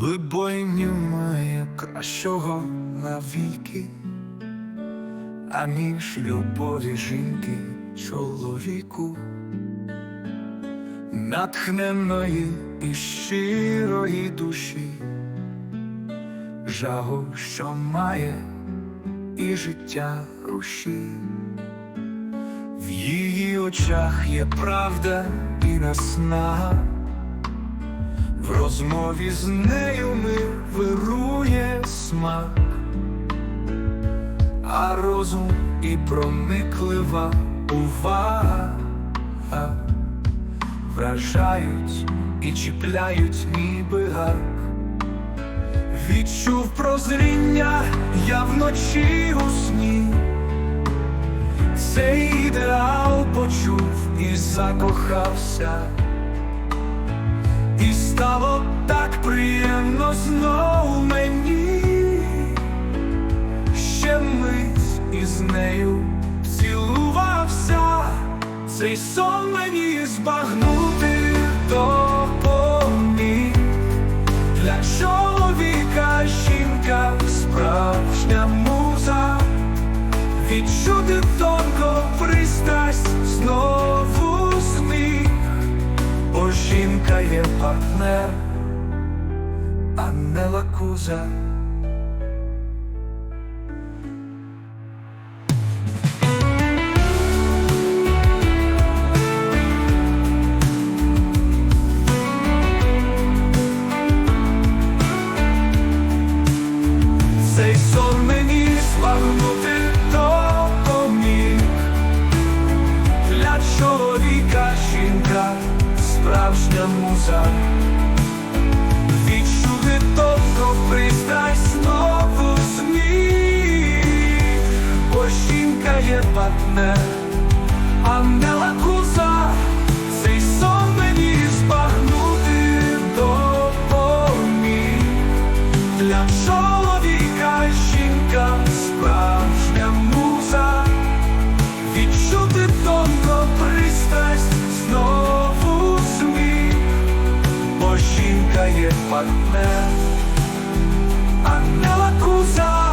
Либой немає кращого навіки, аніж любові жінки чоловіку, натхненої і щирої душі, жагу, що має і життя руші. В її очах є правда і наснага. В розмові з нею ми вирує смак, а розум і прониклива увага вражають і чіпляють ніби гак. Відчув прозріння я вночі у сні, цей ідеал почув і закохався. Стало так приємно знов мені, ще мить із нею цілувався, цей сон мені збагнути допоміг. Для чоловіка жінка справжня муза, відчути тонко пристрасть знову є партнер, а не лакуза. Справжня муза, відчути тонко пристрасть знову сміх, бо жінка є партнер, а не лакуза, бо жінка є партнер, а не лакуза.